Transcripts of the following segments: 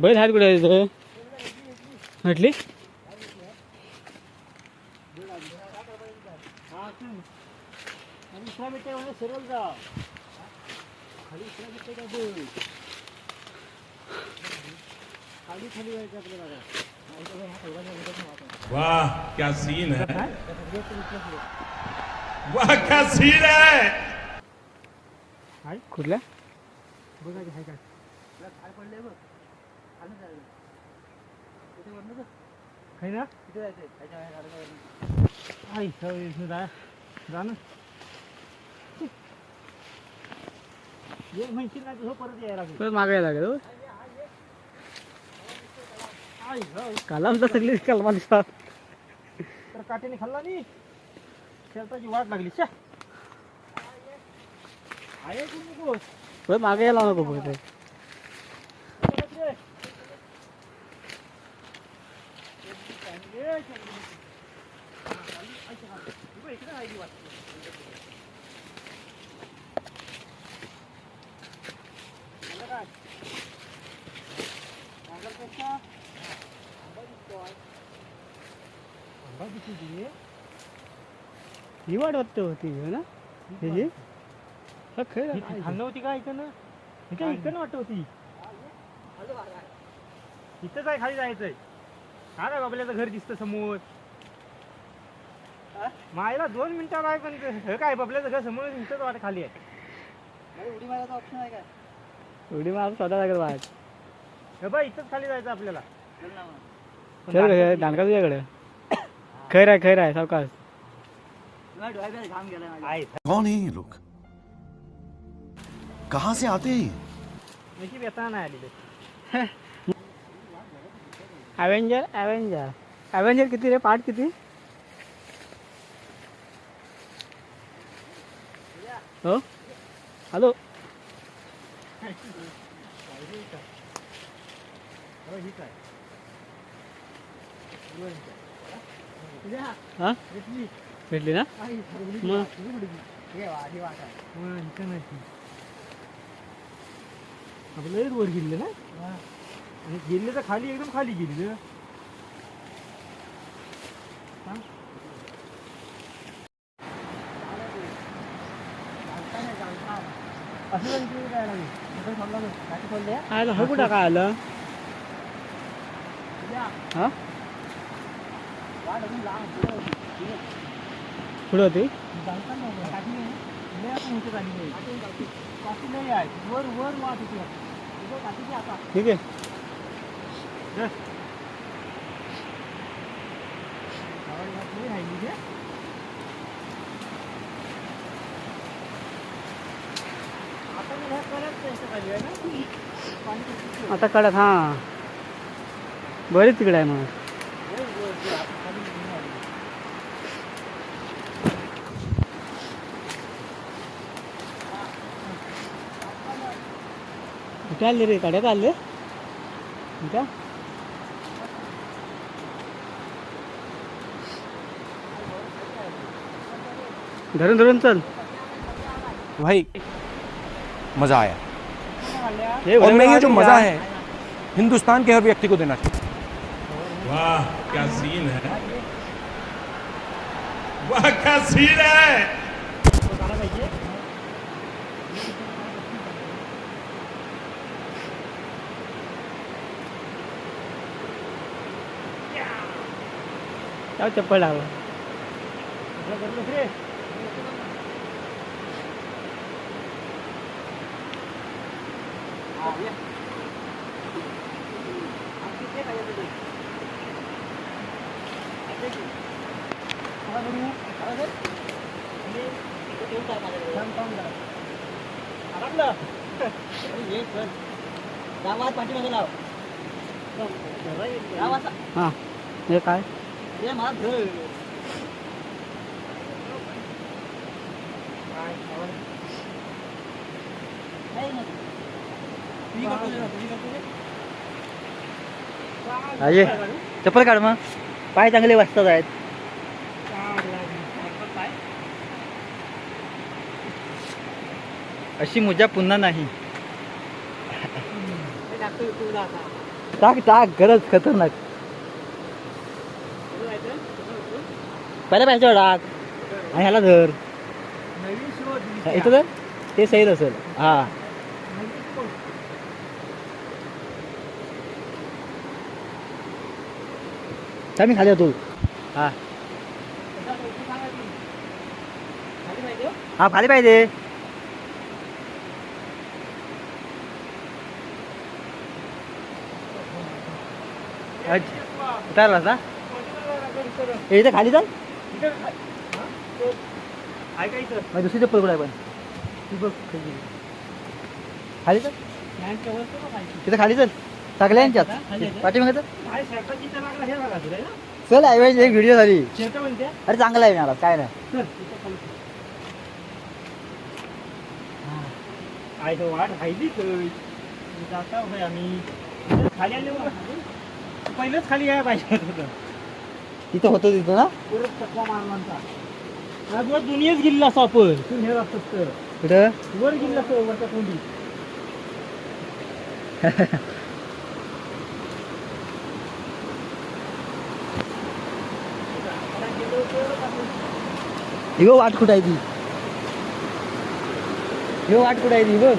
बैल हात कुठे? आहे म्हटली? वाह क्या सीन है? वाह क्या सीन है? कुठल्या? बघा काय काय पडलंय बघ खाली जायचं तिथे वरनं बघ. काय ना तिथे जायचंय खायच्या बाहेर गाडीच्या वरनं. आई सवय जा जा ना ये म्हणशील ना तुझं परत यायला लागेल परत मागे लागेल हो. आई हो. आमचा सगळी कलमा दिसतात तर काट्याने खाल्ला नाही शेताची वाट लागली शा आहे तू. परत मागे यायला नको फक्त ही वाट वाटते होती ना त्याची हा खरं आहे. खाल्लं होती का इथं ना काय इकडनं वाटत होती इथंच आहे खाली जायचंय हा ना बाबल्याचं घर दिसतं समोर. मायला दोन मिनिटात आहे पण हे काय बबल्याचं घर समोर इथंच वाट खाली आहे. उडी मारायचा ऑप्शन आहे का उडी मार स्वतः लागेल वाट. हे बाय इथंच खाली जायचं आपल्याला. चल ना मग. चल दांडका तुझ्याकडे खैर आहे खैर आहे सावकाश. कौन है ये लोग? कहां से आते हैं ये? नशीब येताना ॲव्हेंजर अवेंजर अवेंजर अवेंजर किती रे? पार्ट किती? हो? हॅलो? भेटली. ना? मग? आपलं वर गेले ना? आणि गेले तर खाली एकदम खाली गेले हा. आलं हो कुठं काय आलं. हा? पुढे होती. ठीक आहे. आता कडक हा. बरेच तिकडे आहे मग. कुठे आले रे? काड्यात आले? का धरून धरून चल. भाई मज़ा आया। और मैं ये जो मज़ा है हिंदुस्तान के हर व्यक्ति को देना चाहिए। वाह क्या सीन है। वाह क्या सीन है। काय चप्पल टाकला आपलं बरोबर रे हा, ये. आमची ते काय येतं ते? आता की. मला करू? मला कर? आणि इथे ठेवून टाक माझ्याकडे. थांब, थांब जरा. अडकलं? अरे ये कर. गावात पाठीमागे लाव. गावाचा. हां हे अजय चप्पल काढ मग. पाय चांगले वाजतात आहेत. अशी मजा पुन्हा नाही. टाक टाक गरज खतरनाक. पहिल्या पाहिजे टाक आणि ह्याला धर. इथं धर. ते सही असेल. हा. मी खाली होतो. हा. खाली पाहिजे. अच्छा. उतारलास ना? खाली चाल. आहे दुसरी चप्पल कुठे आहे पण? बघ खाली. चल. तिथं खाली चल. आहे का? पाठीमागे चल तुला ऐवजी एक व्हिडिओ झाली. अरे चांगला आहे मला काय नाही. वाट राहिली जाता आम्ही. खाली आले पहिलंच खाली यायला पाहिजे होतं तिथं होतं तिथं ना परत वर दुनियाच गेलेला असतो आपण. तू हे असत तर. कुठं? वर गेलेला असतो वरच्या कोंडी ही बघ वाट कुठं आहे ती ही बघ वाट कुठं आहे ती बघ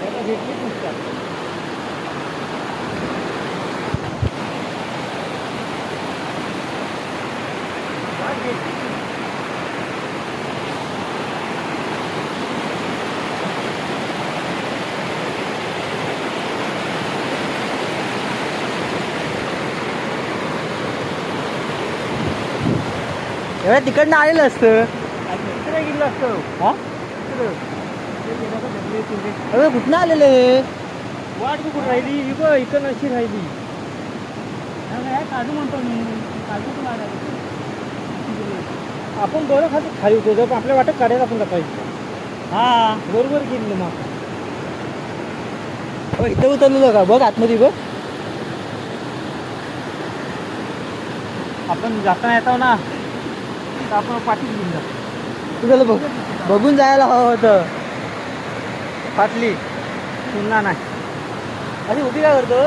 त्याला भेटलीच नसतात एवढ्या तिकडनं आलेलं असतं. तिकडे गेलं असतं हा. अरे कुठनं आलेलं हे? वाट कुठं राहिली? ही बघ इथं नशी राहिली. काजू म्हणतो मी. काजू पण आला आपण बरं खातो खाली होतो जर आपल्या वाटत काढायला आपण पाहिजे हा. बरोबर गेलं मग? इथं उतरलेलं का? बघ आतमध्ये बघ. आपण जाताना येतो ना. तर आपण पाठीच घेऊन जातो तुझ्याला बघ बघून जायला हवं होतं. फाटली पुन्हा नाही. अरे उभी काय करतो